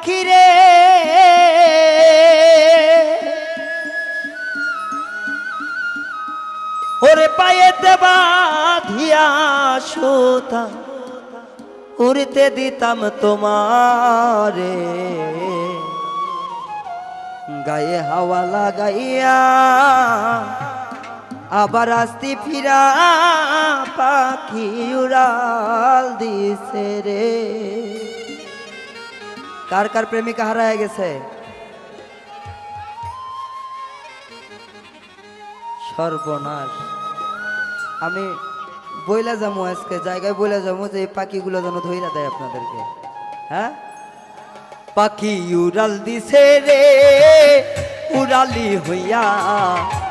পাখিরে। ওরে পায়ে পায়েতে বাঁধিয়া সুতা, উড়তে দিতাম তোমারে। গায়ে হাওয়া লাগাইয়া আবার আসতি ফিরা পাখি উড়াল দিছে রে। কার কার প্রেমিকা হারায় গেছে? সর্বনাশ। আমি বইলা যাব আজকে, জায়গায় বইলা যাব যে এই পাখিগুলো যেন ধইরা দেয় আপনাদেরকে। হ্যাঁ? পাখি উড়াল দিছে রে, উড়ালি হইয়া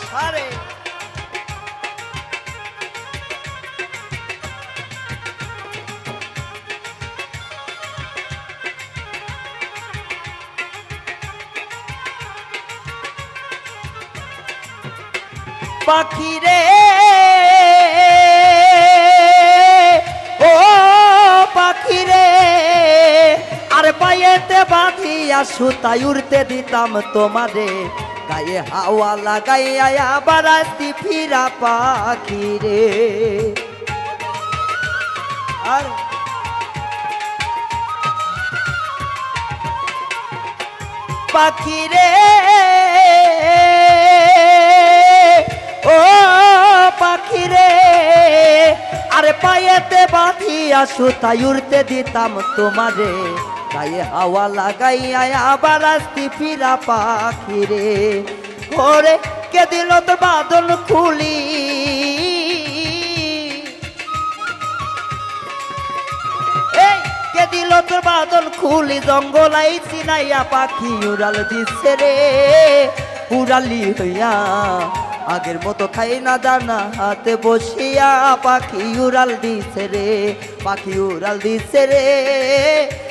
সারে পাখি রে ও পাখি রে আর পায়েতে বাঁধিয়া সুতাই উড়তে দিতাম তোমারে গায়ে হাওয়া লাগাইয়া আবার আসতি ফিরা পাখি রে। আর পাখি রে। ও পাখি রে। আরে পায়েতে বাঁধিয়া সুতাই উড়তে দিতাম তোমারে। গায়ে হাওয়া লাগাইয়া আবার আসতি ফিরা পাখি রে। ওরে, কে দিল তোর বাদল খুলি? কে দিল তোর বাদল খুলি? জঙ্গলাই চিনাইয়া পাখি উড়াল দিচ্ছে রে। উড়ালি হইয়া আগের মতো খাই না দানা হাতে বসিয়া পাখি উড়াল দিছে রে, পাখি উড়াল দিছে রে।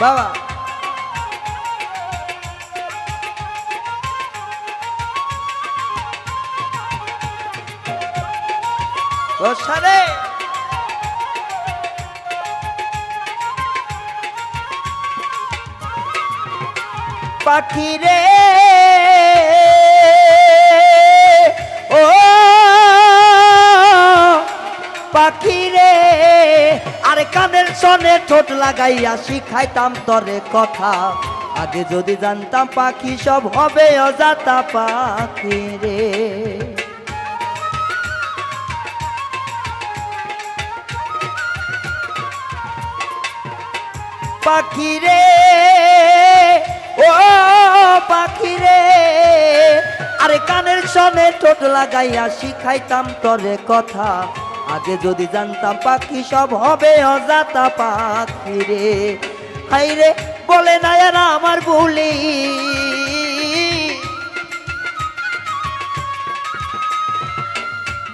বাবা। ও সারে। পাখি রে পাখি রে। আরে কানের সনে ঠোঁট লাগাইয়া শিখাইতাম তরে কথা। আগে যদি জানতাম পাখি সব হবে অজাতা পাখি রে। পাখি রে, ও পাখি রে। আরে কানের সনে ঠোঁট লাগাইয়া শিখাইতাম তরে কথা। আগে যদি জানতাম পাখি সব হবে অজাতা পাখি রে। হাই রে, বলে না আমার বলি।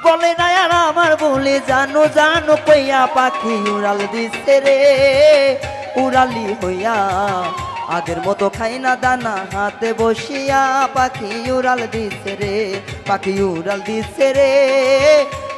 বলে না আমার বলে, জানো জানো, কইয়া পাখি উড়াল দিছে রে। উড়ালি হইয়া আগের মতো খাই না দানা হাতে বসিয়া পাখি উড়াল দিছে রে, পাখি উড়াল দিছে রে।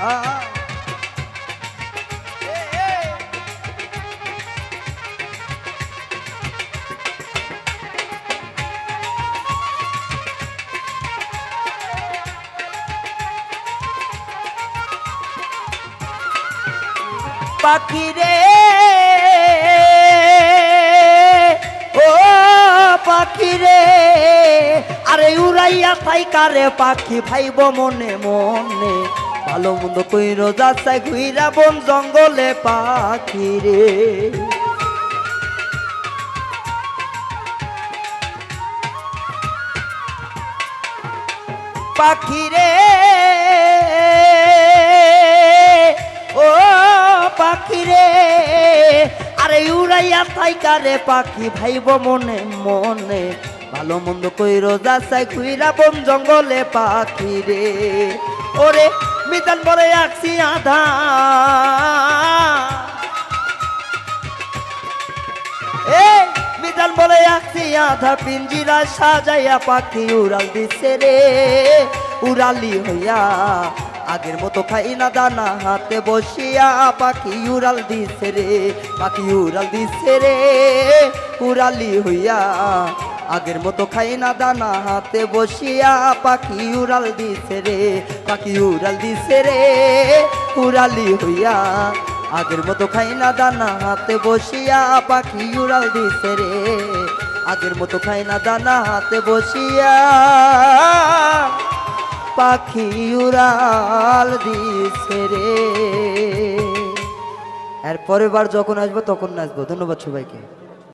আ- পাখি রে ও পাখি রে আরে উড়াইয়া থাই কারে পাখি ভাইব মনে মনে। ভালো মন্দ কই কইর যাচাই ঘুইরা বন জঙ্গলে পাখি রে। পাখি রে। ও পাখি রে। আরে উড়াইয়া থাইকা রে পাখি, ভাইব মনে মনে। ভালো মন্দ কইর যাচাই খুইরা বন জঙ্গলে পাখি রে। ওরে মিতান বলে আছি আধা। এ মিতান বলে আছি আধা। পিঞ্জিরা সাজাইয়া পাখি উড়াল দিছে রে। উড়ালি হইয়া আগের মতো খাই না দানা হাতে বসিয়া পাখি উড়াল দিছে রে। পাখি উড়াল দিছে রে। উড়ালি হইয়া আগের মতো খাই না দানা হাতে বসিয়া পাখি উড়াল দিছে রে, পাখি উড়াল দিছে রে, উড়ালি হইয়া। আগের মতো খাই না দানা হাতে বসিয়া পাখি উড়াল দিছে রে, আগের মতো খাই না দানা হাতে বসিয়া পাখি উড়াল দিছে রে। এর পরের বার যখন আসব তখন নাচবো। ধন্যবাদ সবাইকে।